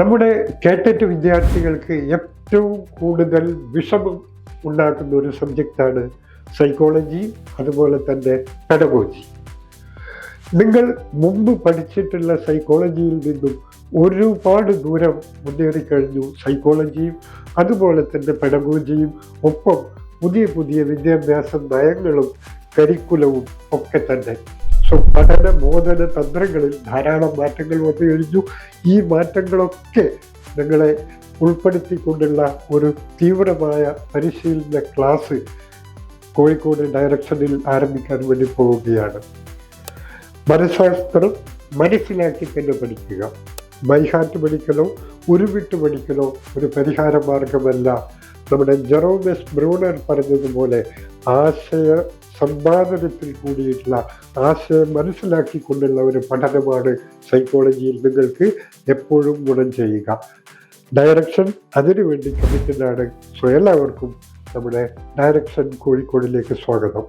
നമ്മുടെ കേട്ടറ്റ് വിദ്യാർത്ഥികൾക്ക് ഏറ്റവും കൂടുതൽ വിഷമം ഉണ്ടാക്കുന്ന ഒരു സബ്ജക്റ്റാണ് സൈക്കോളജി അതുപോലെ തന്നെ പെഡഗോജി. നിങ്ങൾ മുമ്പ് പഠിച്ചിട്ടുള്ള സൈക്കോളജിയിൽ നിന്നും ഒരുപാട് ദൂരം മുന്നേറിക്കഴിഞ്ഞു സൈക്കോളജിയും അതുപോലെ തന്നെ പെഡഗോജിയും ഒപ്പം പുതിയ പുതിയ വിദ്യാഭ്യാസ നയങ്ങളും കരിക്കുലവും ഒക്കെ തന്നെ. സോ പഠന ബോധന തന്ത്രങ്ങളിൽ ധാരാളം മാറ്റങ്ങൾ വന്നു കഴിഞ്ഞു ഈ മാറ്റങ്ങളൊക്കെ നിങ്ങളെ ഉൾപ്പെടുത്തിക്കൊണ്ടുള്ള ഒരു തീവ്രമായ പരിശീലന ക്ലാസ് കോഴിക്കോട് ഡയറക്ഷനിൽ ആരംഭിക്കാൻ വേണ്ടി പോവുകയാണ്. മനഃശാസ്ത്രം മനസ്സിലാക്കി തന്നെ പഠിക്കുക. ബൈഹാറ്റ് പഠിക്കലോ ഉരുവിട്ട് പഠിക്കലോ ഒരു പരിഹാര മാർഗമല്ല. നമ്മുടെ ജെറോമിസ് ബ്രൂണർ പറഞ്ഞതുപോലെ ആശയ സമ്പാദനത്തിൽ കൂടിയിട്ടുള്ള ആശയം മനസ്സിലാക്കിക്കൊണ്ടുള്ള ഒരു പഠനമാണ് സൈക്കോളജിയിൽ നിങ്ങൾക്ക് എപ്പോഴും ഗുണം ചെയ്യുക. ഡയറക്ഷൻ അതിനുവേണ്ടി കമ്മിറ്റഡാണ് സോ എല്ലാവർക്കും നമ്മുടെ ഡയറക്ഷൻ കോഴിക്കോടിലേക്ക് സ്വാഗതം.